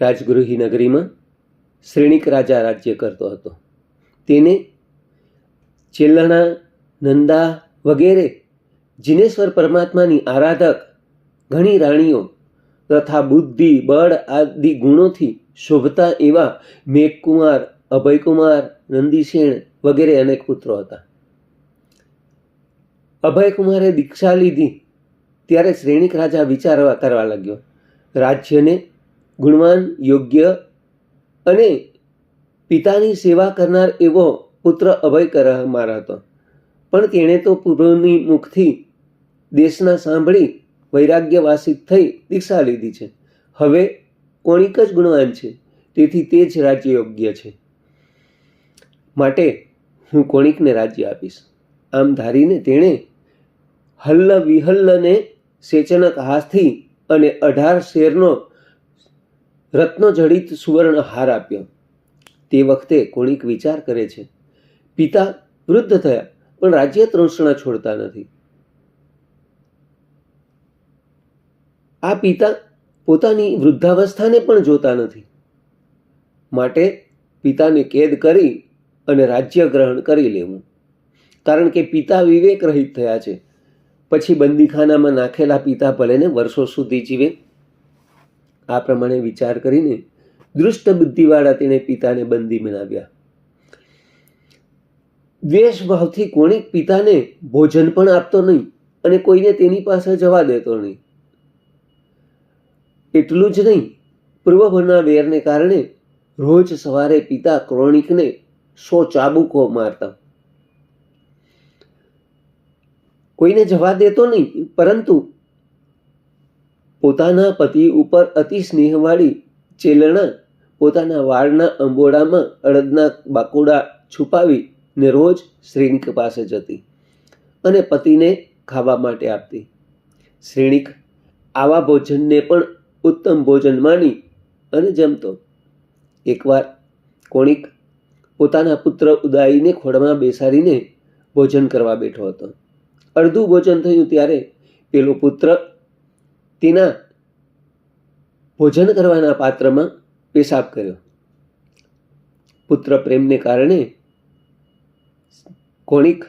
રાજગૃહી નગરીમાં શ્રેણિક રાજા રાજ્ય કરતો હતો. તેને ચેલણા નંદા વગેરે જિનેશ્વર પરમાત્માની આરાધક ઘણી રાણીઓ તથા બુદ્ધિ, બળ આદિ ગુણોથી શોભતા એવા મેઘકુમાર, અભયકુમાર નંદીસેણ વગેરે અનેક પુત્રો હતા. અભયકુમારે દીક્ષા લીધી, ત્યારે શ્રેણિક રાજા વિચારવા કરવા લાગ્યો, રાજ્યને ગુણવાન, યોગ્ય અને પિતાની સેવા કરનાર એવો પુત્ર અભય કરાર હતો. પણ તેણે તો પૂર્વની મુખથી દેશના સાંભળી વૈરાગ્યવાસિત થઈ દીક્ષા લીધી છે. હવે કોણિક જ ગુણવાન છે, તેથી તે જ રાજ્ય યોગ્ય છે. માટે હું કોણિકને રાજ્ય આપીશ. આમ ધારીને તેણે હલ્લ વિહલ્લને સેચનક હાથથી અને અઢાર શેરનો રત્નો જડિત સુવર્ણ હાર આપ્યો. તે વખતે કોણિક વિચાર કરે છે. પિતા વૃદ્ધ થયા, પણ રાજ્ય તૃષ્ણા છોડતા નથી. આ પિતા પોતાની વૃદ્ધાવસ્થાને પણ જોતા નથી. માટે પિતાને કેદ કરી અને રાજ્ય ગ્રહણ કરી લેવું. કારણ કે પિતા વિવેક રહિત થયા છે. પછી બંદીખાનામાં નાખેલા પિતા ભલેને વર્ષો સુધી જીવે. આ પ્રમાણે વિચાર કરીને દૃષ્ટ બુદ્ધિવાળા તેણે પિતાને બંદી બનાવ્યા. દ્વેષભાવથી કોણે પિતાને ભોજન પણ આપતો નહીં અને કોઈને તેની પાસે જવા દેતો નહીં. એટલું જ નહીં, પૂર્વભરના વેરને કારણે રોજ સવારે પિતા ક્રોણિકને સો ચાબુકો મારતા. કોઈને જવા દેતો નહીં, પરંતુ પોતાના પતિ ઉપર અતિ સ્નેહવાળી ચેલણા પોતાના વાળના અંબોડામાં અડદના બાકુડા છુપાવી ને રોજ શ્રેણિક પાસે જતી અને પતિને ખાવા માટે આપતી. શ્રેણિક આવા ભોજનને પણ ઉત્તમ ભોજન માની અને જમતો. એકવાર કોણિક પોતાના પુત્ર ઉદાઈને ખોળમાં બેસાડીને ભોજન કરવા બેઠો હતો. અડધું ભોજન થયું ત્યારે પેલો પુત્ર તેના ભોજન કરવાના પાત્રમાં પેશાબ કર્યો. પુત્ર પ્રેમને કારણે કોણિક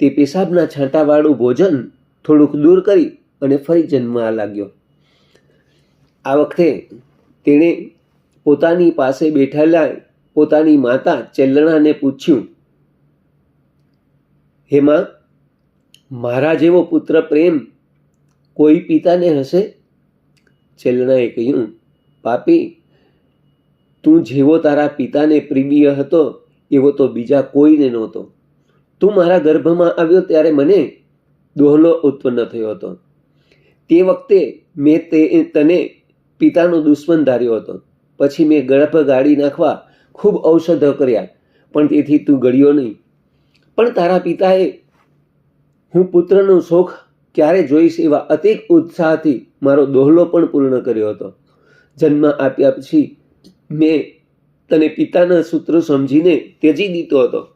તે પેશાબના છાંટાવાળું ભોજન થોડુંક દૂર કરી અને ફરી જન્મવા લાગ્યો. આ વખતે તેણે પોતાની પાસે બેઠેલા પોતાની માતા ચેલણાને પૂછ્યું, હેમાં, મારા જેવો પુત્ર પ્રેમ કોઈ પિતાને હશે? ચેલણાએ કહ્યું પાપી તું જેવો તારા પિતાને પ્રિય હતો, એવો તો બીજા કોઈને નહોતો. તું મારા ગર્ભમાં આવ્યો ત્યારે મને દોહલો ઉત્પન્ન થયો હતો. તે વખતે મેં તે, તને પિતાનો દુશ્મન ધાર્યો હતો. પછી મેં ગર્ભ ગાળી નાખવા ખૂબ ઔષધો કર્યા, પણ તેથી તું ગળ્યો નહીં. પણ તારા પિતાએ હું પુત્રનો શોખ ક્યારે જોઈશ એવા અતિક ઉત્સાહથી મારો દોહલો પણ પૂર્ણ કર્યો હતો. જન્મ આપ્યા પછી મેં તને પિતાના સૂત્ર સમજીને ત્યજી દીધો હતો.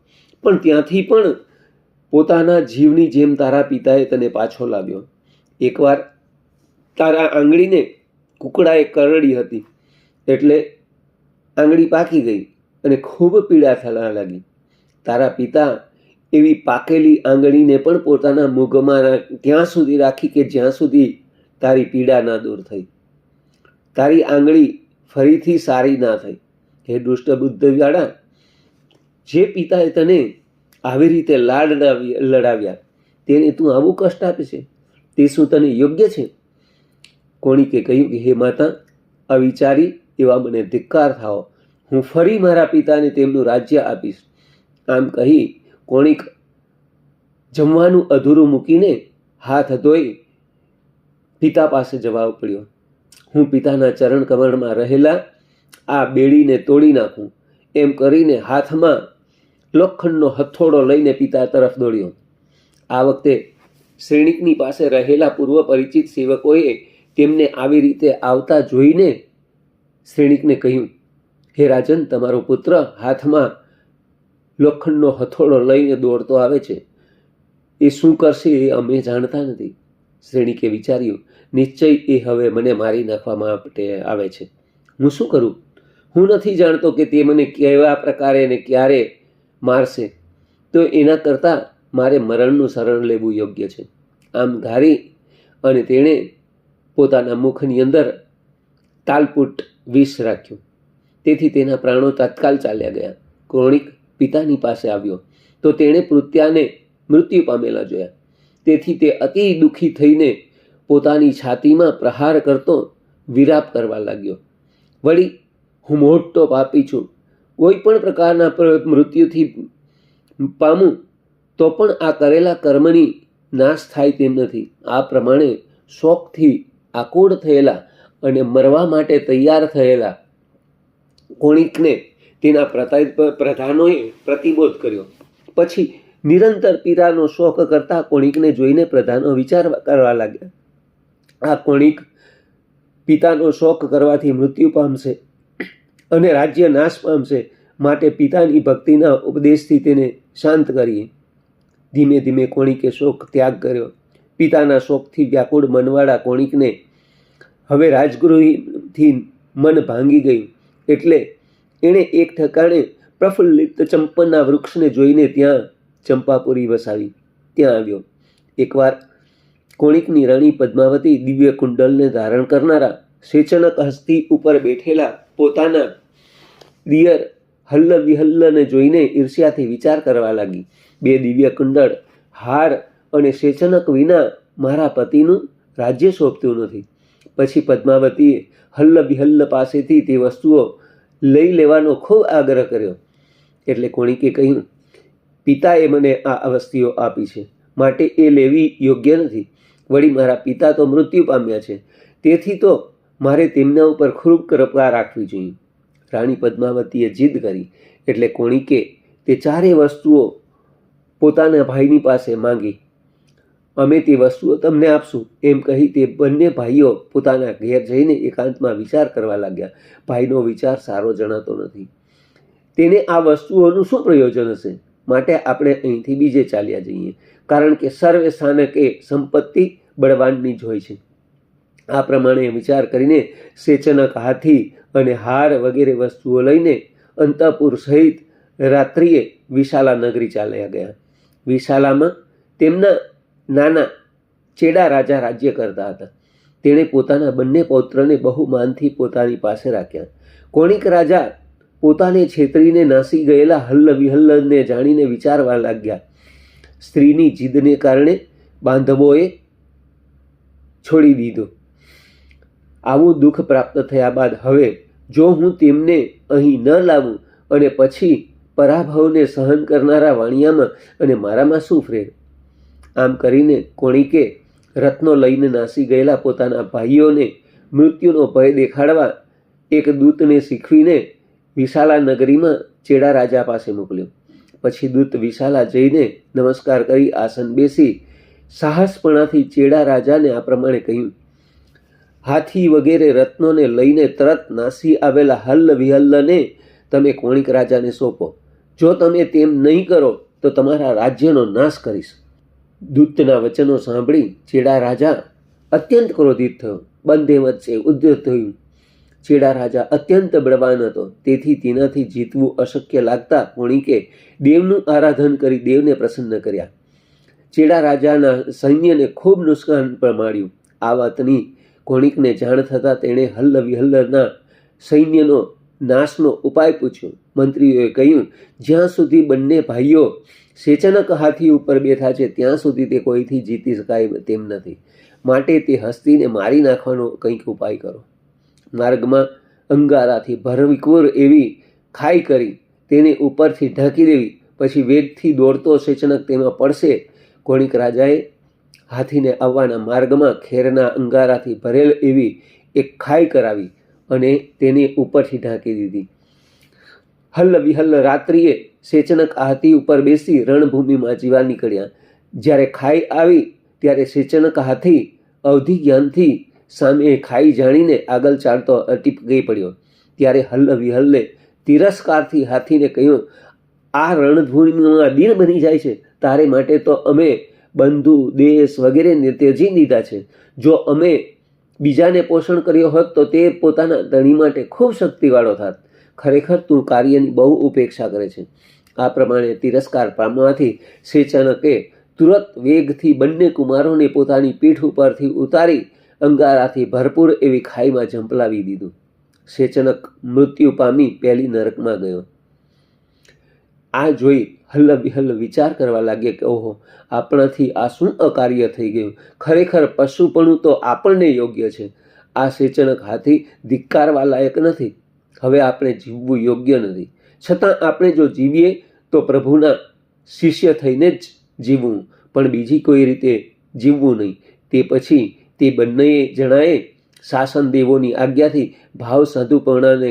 પણ ત્યાંથી પણ પોતાના જીવની જેમ તારા પિતાએ તને પાછો લાવ્યો. એકવાર તારા આંગળીને કુકડાએ કરડી હતી. એટલે આંગળી પાકી ગઈ અને ખૂબ પીડા થવા લાગી. તારા પિતા એવી પાકેલી આંગળીને પણ પોતાના મુખમાં ત્યાં સુધી રાખી કે જ્યાં સુધી તારી પીડા ના દૂર થઈ. તારી આંગળી ફરીથી સારી ના થઈ. હે દુષ્ટ બુદ્ધવાળા જે પિતાએ તને આવી રીતે લાડ લડાવ્યા, તેને તું આવું કષ્ટ આપે છે? તે શું તને યોગ્ય છે? કોણીકે કહ્યું કે, હે માતા, અવિચારી એવા મને ધિક્કાર થાઓ. હું ફરી મારા પિતાને તેમનું રાજ્ય આપીશ. આમ કહી કોણિક જમવાનું અધૂરું મૂકીને હાથ ધોઈ પિતા પાસે જવા પડ્યો, હું પિતાના ચરણ કમળમાં રહેલા આ બેડીને તોડી નાખું. એમ કરીને હાથમાં લોખંડનો હથોડો લઈને પિતા તરફ દોડ્યો. આ વખતે શ્રેણિકની પાસે રહેલા પૂર્વ પરિચિત સેવકોએ તેમને આવી રીતે આવતા જોઈને શ્રેણિકને કહ્યું, હે રાજન, તમારો પુત્ર હાથમાં લોખંડનો હથોડો લઈને દોડતો આવે છે. એ શું કરશે એ અમે જાણતા નથી. શ્રેણીકે વિચાર્યું, નિશ્ચય એ હવે મને મારી નાખવા માટે આવે છે. હું શું કરું? હું નથી જાણતો કે તે મને કેવા પ્રકારે ને ક્યારે મારશે. તો એના કરતાં મારે મરણનું શરણ લેવું યોગ્ય છે. આમ ધારી અને તેણે પોતાના મુખની અંદર તાલપુટ વિષ રાખ્યું. તેથી તેના પ્રાણો તાત્કાલ ચાલ્યા ગયા. ક્રોણિક પિતાની પાસે આવ્યો. તો તેણે પૃત્યાને મૃત્યુ પામેલા જોયા. તેથી તે અતિ દુઃખી થઈને પોતાની છાતીમાં પ્રહાર કરતો વિરાપ કરવા લાગ્યો. વળી, હું મોટો પાપી છું. કોઈ પણ પ્રકારના મૃત્યુથી પામું, તો પણ આ કરેલા કર્મની નાશ થાય તેમ નથી. આ પ્રમાણે શોખથી આકુળ થયેલા અને મરવા માટે તૈયાર થયેલા કોણિકને તેના પ્રધાનોએ પ્રતિબોધ કર્યો. પછી નિરંતર પિતાનો શોખ કરતા કોણિકને જોઈને પ્રધાનો વિચાર કરવા લાગ્યા. આ કોણિક પિતાનો શોખ કરવાથી મૃત્યુ પામશે અને રાજ્ય નાશ પામશે માટે પિતાની ભક્તિના ઉપદેશથી તેને શાંત કરીએ. ધીમે ધીમે કોણિકે શોક ત્યાગ કર્યો. પિતાના શોકથી વ્યાકુળ મનવાળા કોણિકને હવે રાજગૃહીથી મન ભાંગી ગયું. એટલે એણે એક ઠકાણે પ્રફુલ્લિત ચંપનના વૃક્ષને જોઈને ત્યાં ચંપાપુરી વસાવી. ત્યાં આવ્યો. એકવાર કોણિકની રાણી પદ્માવતી દિવ્ય કુંડલને ધારણ કરનારા સેચનક હસ્તી ઉપર બેઠેલા પોતાના દિયર હલ્લ વિહલ્લને જોઈને ઈર્ષ્યાથી વિચાર કરવા લાગી. બે દિવ્ય કુંડળ હાર અને સેચનક વિના મારા પતિનું રાજ્ય શોભતું નથી. પછી પદ્માવતીએ હલ્લ વિહલ્લ પાસેથી તે વસ્તુઓ લઈ લેવાનો ખૂબ આગ્રહ કર્યો. એટલે કોણિકે કહ્યું, પિતાએ મને આ અવસ્થિઓ આપી છે. માટે એ લેવી યોગ્ય નથી. વળી મારા પિતા તો મૃત્યુ પામ્યા છે. તેથી તો મારે તેમના ઉપર ખૂબ કૃપા રાખવી જોઈએ. રાણી પદ્માવતીએ જીદ કરી. એટલે કોણિકે તે ચારેય વસ્તુઓ પોતાના ભાઈની પાસે માંગી. અમે તે વસ્તુઓ તમને આપશું. એમ કહી તે બંને ભાઈઓ પોતાના ઘેર જઈને એકાંતમાં વિચાર કરવા લાગ્યા. ભાઈનો વિચાર સારો જણાતો નથી. તેને આ વસ્તુઓનું શું પ્રયોજન હશે? માટે આપણે અહીંથી બીજે ચાલ્યા જઈએ. કારણ કે સર્વે સ્થાનકે સંપત્તિ બળવાનની જ હોય છે. આ પ્રમાણે વિચાર કરીને સેચનક હાથી અને હાર વગેરે વસ્તુઓ લઈને અંતપુર સહિત રાત્રિએ વિશાલા નગરી ચાલ્યા ગયા. વિશાલામાં તેમના નાના ચેડા રાજા રાજ્ય કરતા હતા. તેણે પોતાના બંને પૌત્રને બહુ માનથી પોતાની પાસે રાખ્યા. કોણિક રાજા પોતાને છેતરીને નાસી ગયેલા હલ્લ વિહલ્લને જાણીને વિચારવા લાગ્યા. સ્ત્રીની જીદને કારણે બાંધવોએ છોડી દીધો. આવું દુઃખ પ્રાપ્ત થયા બાદ હવે જો હું તેમને અહીં ન લાવું અને પછી પરાભવને સહન કરનારા વાણિયામાં અને મારામાં શું ફ્રેર આમ કરીને કોણિકે રત્નો લઈને નાસી ગયેલા પોતાના ભાઈઓને મૃત્યુનો ભય દેખાડવા એક દૂતને શીખવીને વિશાલા નગરીમાં ચેડા રાજા પાસે મોકલ્યો. પછી દૂત વિશાલા જઈને નમસ્કાર કરી આસન બેસી સાહસપણાથી ચેડા રાજાને આ પ્રમાણે કહ્યું, હાથી વગેરે રત્નોને લઈને તરત નાસી આવેલા હલ્લ વિહલ્લને તમે કોણિક રાજાને સોંપો. જો તમે તેમ નહીં કરો, તો તમારા રાજ્યનો નાશ કરીશ. દૂતના વચનો સાંભળી ચેડા રાજા અત્યંત ક્રોધિત થયો. બંધે વચ્ચે ઉદ્ધત થયું. ચેડા રાજા અત્યંત બળવાન હતો. તેથી તેનાથી જીતવું અશક્ય લાગતા કોણિકે દેવનું આરાધન કરી દેવને પ્રસન્ન કર્યા. ચેડા રાજાના સૈન્યને ખૂબ નુકસાન પણ માળ્યું આ વાતની કોણિકને જાણ થતાં તેણે હલ્લ વિહલ્લના સૈન્યનો નાશનો ઉપાય પૂછ્યો. મંત્રીઓએ કહ્યું, જ્યાં સુધી બંને ભાઈઓ સેચનક હાથી ઉપર બેઠા છે, ત્યાં સુધી તે કોઈથી જીતી શકાય તેમ નથી. માટે તે હસ્તીને મારી નાખવાનો કંઈક ઉપાય કરો. માર્ગમાં અંગારાથી ભરવિકોર એવી ખાઈ કરી તેને ઉપરથી ઢાંકી દેવી, પછી વેગથી દોડતો સેચનક તેમાં પડશે. કોણિક રાજાએ હાથીને આવવાના માર્ગમાં ખેરના અંગારાથી ભરેલ એવી એક ખાઈ કરાવી અને તેને ઉપરથી ઢાંકી દીધી. હલ્લ વિહલ્લ રાત્રિએ સેચનક હાથી ઉપર બેસી રણભૂમિમાં જીવા નીકળ્યા. જ્યારે ખાઈ આવી, ત્યારે સેચનક હાથી અવધિ જ્ઞાનથી સામે ખાઈ જાણીને આગળ ચાલતો અટીપગી પડ્યો. ત્યારે હલ્લ વિહલ્લે તિરસ્કારથી હાથીને કહ્યું, આ રણભૂમિમાં દિન બની જાય છે. તારે માટે તો અમે બંધુ, દેશ વગેરેને ત્યજી દીધા છે. જો અમે બીજાને પોષણ કર્યો હોત તો તે પોતાના ધણી માટે ખૂબ શક્તિવાળો થાત. ખરેખર તું કાર્યની બહુ ઉપેક્ષા કરે છે. આ પ્રમાણે તિરસ્કાર પામવાથી શેચનકે તુરત વેગથી બંને કુમારોને પોતાની પીઠ ઉપરથી ઉતારી અંગારાથી ભરપૂર એવી ખાઈમાં ઝંપલાવી દીધું. શેચનક મૃત્યુ પામી પહેલી નરકમાં ગયો. આ જોઈ હલ્લ વિહલ્લ વિચાર કરવા લાગ્યા કે ઓહો, આપણાથી આ શું અકાર્ય થઈ ગયું? ખરેખર પશુપણું તો આપણને યોગ્ય છે. આ શેચનક હાથી ધિક્કારવા લાયક નથી. હવે આપણે જીવવું યોગ્ય નથી. છતાં આપણે જો જીવીએ, તો પ્રભુના શિષ્ય થઈને જ જીવવું. પણ બીજી કોઈ રીતે જીવવું નહીં. તે પછી તે બંનેએ જણાએ શાસન દેવોની આજ્ઞાથી ભાવ સાધુપણાને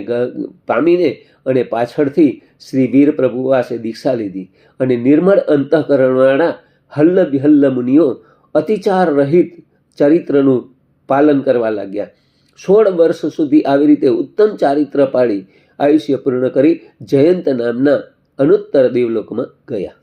પામીને અને પાછળથી શ્રી વીર પ્રભુ પાસે દીક્ષા લીધી અને નિર્મળ અંતઃકરણવાળા હલ્લ બિહલ્લ મુનિઓ અતિચાર રહિત ચરિત્રનું પાલન કરવા લાગ્યા. સોળ વર્ષ સુધી આવી રીતે ઉત્તમ ચારિત્ર પાડી આયુષ્ય પૂર્ણ કરી જયંત નામના અનુત્તર દેવલોકમાં ગયા.